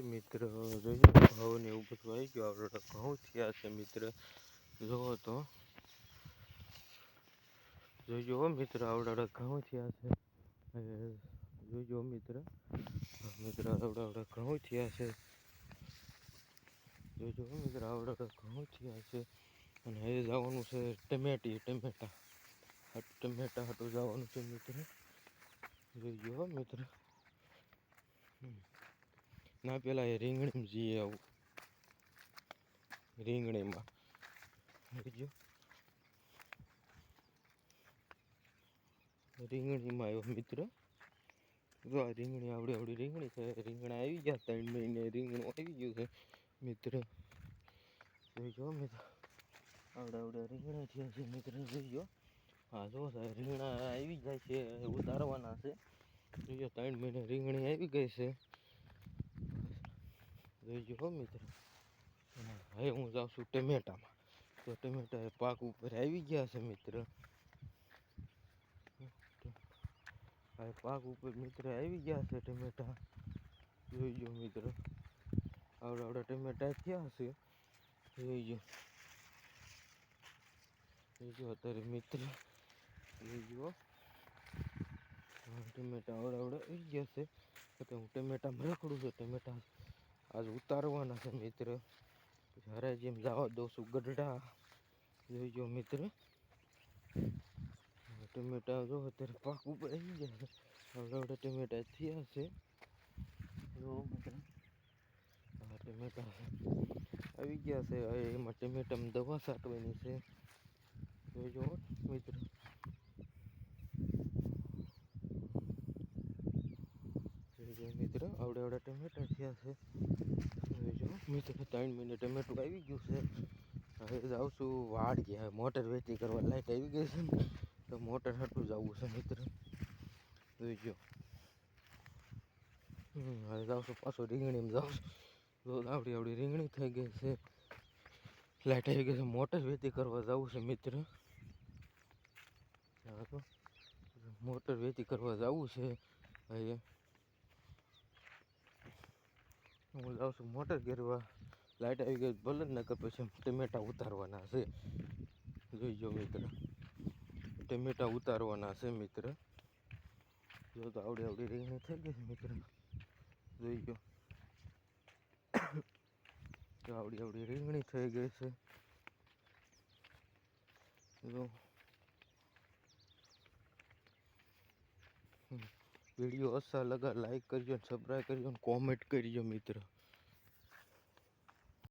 હાય મિત્ર જોઈએ ઘઉં એવું બધું આવી ગયું. આપણે ઘઉં થયા છે, મિત્ર. જોવો તો. જોઈજો હો મિત્ર આવડાવડા ઘઉં થયા છે. જોઈજો મિત્ર. મિત્ર આવડા આવડા ઘઉં થયા છે. જોઈજો હો મિત્ર આવડાવડા આવડા ઘઉં થયા છે. અને હવે જવાનું છે ટમેટી, ટમેટા. ટમેટા હાટું જવાનું છે, મિત્ર. જોઈજો મિત્ર. ના, પેલા એ રીંગણી જઈએ આવું. રીંગણીમાં. જોઈજો રીંગણીમાં આવ્યો મિત્ર. જો આ રીંગણી આવડી આવડી રીંગણી છે, રીંગણા આવી ગયા ત્રણ મહિને, રીંગણું આવી ગયું છે. મિત્ર જોઈજો મિત્ર? આવડે આવડે રીંગણા થયા છે મિત્ર જોઈજો હા, જો સાહેબ રીંગણા આવી જાય છે, ઉતારવાના છે. જોઈજો ત્રણ મહિને રીંગણી આવી ગઈ છે. જોઈજો હો મિત્ર. અને હવે હું જાઉં છું ટમેટામાં. તો ટમેટા એ પાક ઉપર આવી ગયા છે મિત્ર. હવે પાક ઉપર મિત્ર આવી ગયા છે ટમેટા. જોઈજો મિત્ર. આવડા આવડા ટમેટા થયા છે. જોઈજો જોઈજો અત્યારે મિત્ર. જોઈજો હા, ટમેટા આવડા આવડા આવી ગયા છે. તો હું ટમેટામાં રખડું છું. ટમેટા આજ ઉતારવાના છે મિત્ર. જ્યારે જેમ જવા દઉં છું ગઢડા. જોઈજો મિત્ર. ટમેટા જો અત્યારે પાક ઉપર આવી ગયા છે. આવડા ટમેટા થયા છે. જો મિત્ર. ટમેટા આવી ગયા છે. એમાં ટમેટામાં દવા છાંટવાની છે. જોઈજો મિત્ર. જોઈજો મિત્ર. આવડે આવડે ટમેટા થયા છે. જોઈજો મિત્ર ત્રણ મહિને ટમેટું આવી ગયું છે. હવે જાઉં છું વાડ ગયા મોટર વેચી કરવા લાઈટ આવી ગઈ છે ને તો મોટર હાટું જવું છે મિત્ર. જોઈજો હમ, હવે જાઉં છું પાછું રીંગણીમાં જાઉં છું જો આવડી આવડી રીંગણી થઈ ગઈ છે. લાઈટ આવી ગઈ છે. મોટર વેચી કરવા જવું છે મિત્ર. મોટર વેચી કરવા જવું છે. હવે હું જાઉં છું મોટર ગેરવા લાઈટ આવી ગઈ ભલે જ નકર પછી ટમેટા ઉતારવાના છે. જોઈજો મિત્ર. ટમેટા ઉતારવાના છે મિત્ર. જો તો આવડી આવડી રીંગણી થઈ ગઈ મિત્ર. જોઈ ગયો આવડી આવડી રીંગણી થઈ ગઈ છે. જો. વીડિયો અસા લગા લાઈક કરજો સબસ્ક્રાઈબ કરજો કોમેન્ટ કરજો મિત્ર.